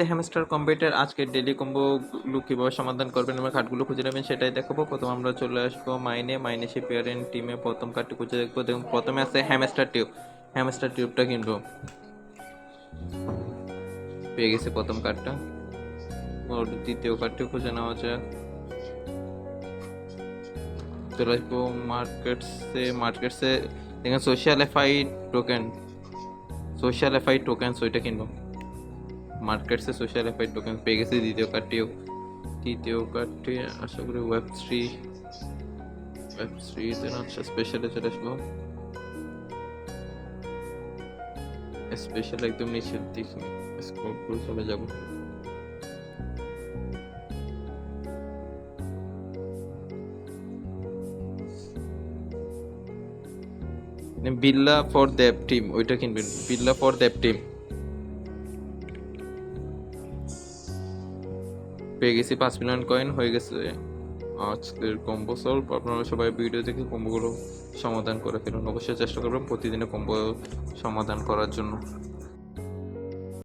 সাথে hamster computer আজকে daily কম্বোগুলো কীভাবে সমাধান করবেন এবং কার্ডগুলো খুঁজে নেবেন সেটাই দেখাবো। প্রথম আমরা চলে আসব মাইনে মাইনে সে পেয়ারেন্ট টিমে প্রথম কার্ডটি খুঁজে দেখব। দেখুন, প্রথমে আছে হ্যামস্টার টিউব হ্যামস্টার টিউবটা কিনবো পেয়ে গেছি প্রথম কার্ডটা ওর দ্বিতীয় কার্ডটি খুঁজে নেওয়া যাক। চলে আসব মার্কেটসে মার্কেটসে দেখেন social FI token social FI token ওইটা কিনবো। মার্কেটসে সোশ্যাল এফআই টোকেন পেয়ে গেছি, দ্বিতীয় কার্ডটিও তৃতীয় কার্ডটি, আশা করি ওয়েব থ্রি ওয়েব থ্রিতে আচ্ছা স্পেশালে চলে আসব। স্পেশাল একদম নিচের দিকে স্ক্রল করে চলে যাব। বিল্লা ফর দেব টিম ওইটা কিনবেন। বিল্লা ফর দেব টিম পেয়ে গেছি পাঁচ মিলিয়ন কয়েন হয়ে গেছে আজকের কম্বো সলভ আপনারা সবাই ভিডিও দেখে কম্বোগুলো সমাধান করে ফেলুন। অবশ্যই চেষ্টা করবেন প্রতিদিনে কম্বো সমাধান করার জন্য।